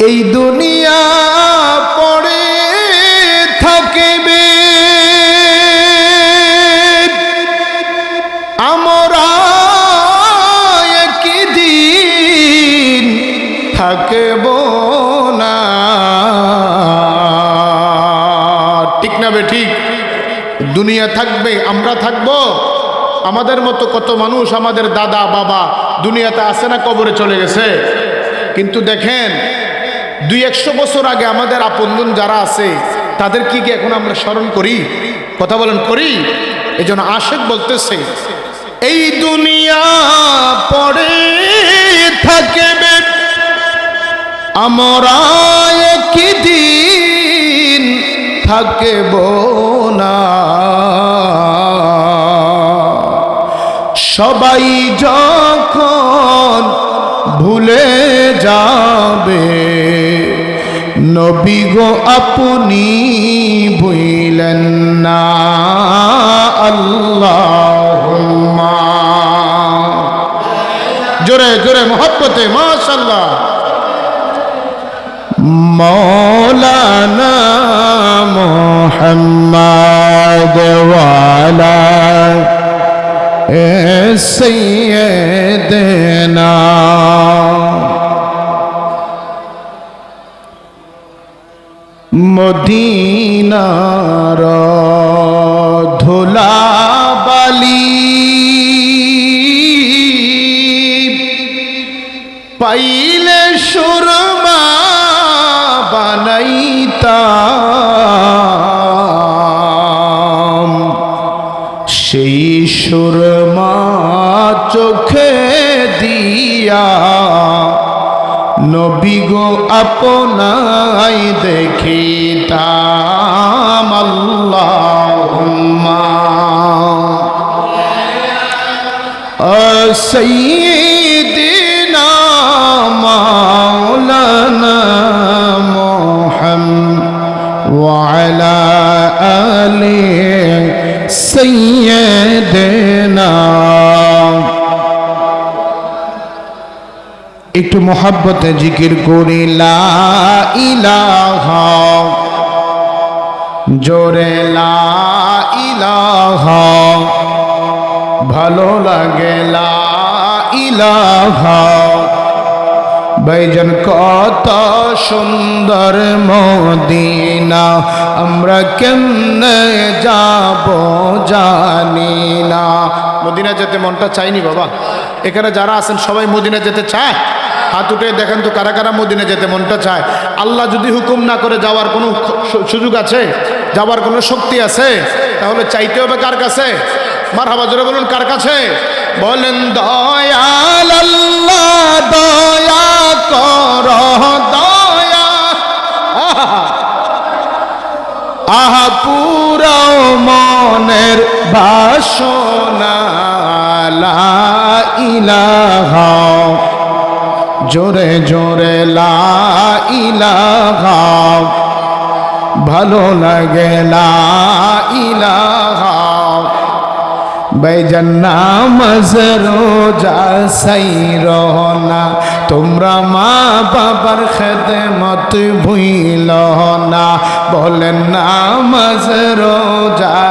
এই দুনিয়া পড়ে থাকবে। আমরা দিন থাকব না। ঠিক না বে, ঠিক? দুনিয়া থাকবে, আমরা থাকব। আমাদের মতো কত মানুষ আমাদের দাদা, বাবা দুনিয়াতে আসে না কবরে চলে গেছে? কিন্তু দেখেন দুই একশো বছর আগে আমাদের আপনজন যারা আছে, তাদের কি কি এখন আমরা স্মরণ করি? কথা বলেন, করি। এই জন্য আশেক বলতেছে, এই দুনিয়া পড়ে থাকবে আমরা একই দিন থাকব না। সবাই যখন ভুলে যাবে নবী গো আপনি ভুইলেন না। আল্লাহ জোরে জোরে মোহব্বতে মাশাল্লাহ মৌলানা মোহাম্মদ ওয়ালা সৈয়দনা মদিনার ধুলা বালি পাইলে সুরমা বানাইতা সেই সুরমা চোখে দিয়া নবী গো আপনাই দেখিতাম আল্লাহুম্মা سيدنا مولانا محمد وعلى آل سيدنا একটু মোহাব্বতে জিকির করি লা ইলাহা জোরে ইলাহা, ভালো লাগে ইলাহা। বাইজন কত সুন্দর মদিনা, আমরা কেমনে যাব জানি না। মদিনা যেতে মনটা চাইনি বাবা। এখানে যারা আছেন সবাই মদিনা যেতে চায়। হাত উঠে দেখেন তো কারা কারা মদিনা যেতে মনটা চায়। আল্লাহ যদি হুকুম না করে যাওয়ার কোনো সুযোগ আছে, যাওয়ার কোনো শক্তি আছে, তাহলে চাইতে হবে কার কাছে? মার হাবা জোরে বলুন, কার কাছে? বলেন দয়াল আল্লাহ দয়া কর, দয়া। আহা, পুরাও মনের বাসনা, লা ইলাহা জোরে জোরে লা ইলাহা। ভালো লাগে লা ইলাহা। বেজন নামাজ রোজা সাই রহনা। তোমরা মা বাবার খেদমত ভুইল না। বলেন নামাজ রোজা সাই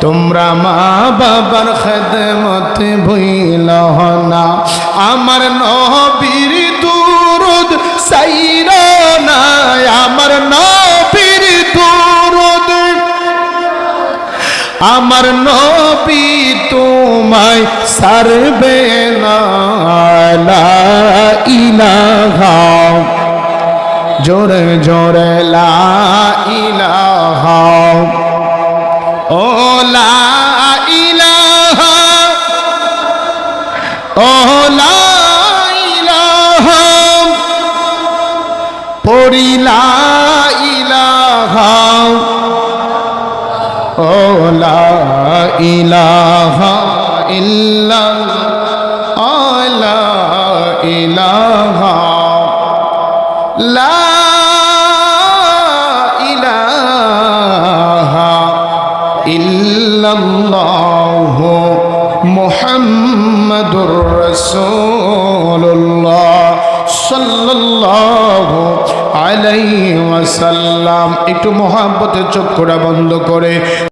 তোমরা মা বাবার খেদমত ভুইল না। আমার নবীর দুরুদ সাইর না আমার নবীর দুরুদ। আমার নবী তোমায় সারবে না। ইলাহা। জোরে জোরে লা পড়ি লা ইলাহা, ও লা ইলাহা ইল্লাল্লাহ লা ইলাহা লা ইলাহা ইল্লাল্লাহ মুহাম্মাদুর রাসূলুল্লাহ সাল্লাল্লাহু সাল্লাল্লাহু আলাইহি ওয়াসাল্লাম একটু মহাব্বতের চক্ষুরা বন্ধ করে।